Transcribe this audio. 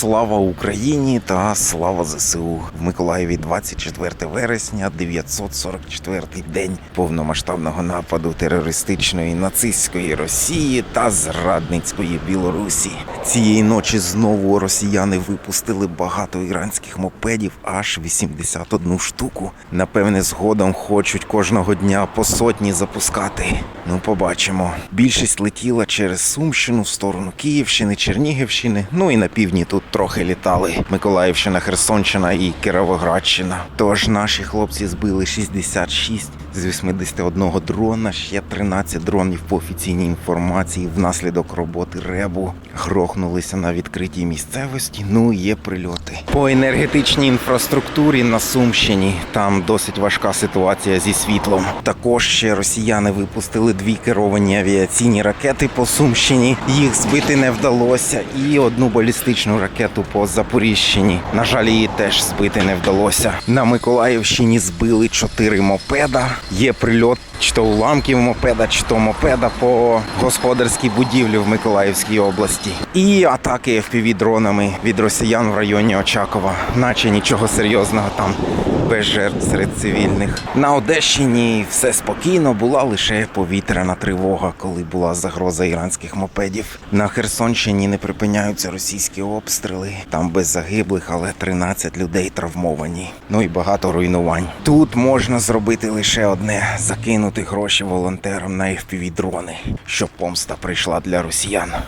Слава Україні та слава ЗСУ в Миколаєві 24 вересня, 944 день повномасштабного нападу терористичної нацистської Росії та зрадницької Білорусі. Цієї ночі знову росіяни випустили багато іранських мопедів, аж 81 штуку. Напевне, згодом хочуть кожного дня по сотні запускати. Ну, побачимо. Більшість летіла через Сумщину в сторону Київщини, Чернігівщини. Ну і на півдні тут трохи літали. Миколаївщина, Херсонщина і Кіровоградщина. Тож наші хлопці збили 66 з 81 дрона, ще 13 дронів по офіційній інформації внаслідок роботи ребу грохнулися на відкритій місцевості. Ну є прильоти по енергетичній інфраструктурі на Сумщині. Там досить важка ситуація зі світлом. Також ще росіяни випустили дві керовані авіаційні ракети по Сумщині. Їх збити не вдалося, і одну балістичну ракету по Запоріжчині. На жаль, її теж збити не вдалося. На Миколаївщині збили чотири мопеда. Є прильот чи то уламків мопеда, чи то мопеда по господарській будівлі в Миколаївській області. І атаки fpv дронами від росіян в районі Очакова, наче нічого серйозного там. Без жертв серед цивільних на Одещині все спокійно. Була лише повітряна тривога, коли була загроза іранських мопедів. На Херсонщині не припиняються російські обстріли. Там без загиблих, але 13 людей травмовані. Ну і багато руйнувань. Тут можна зробити лише одне: закинути гроші волонтерам на fpv дрони, щоб помста прийшла для росіян.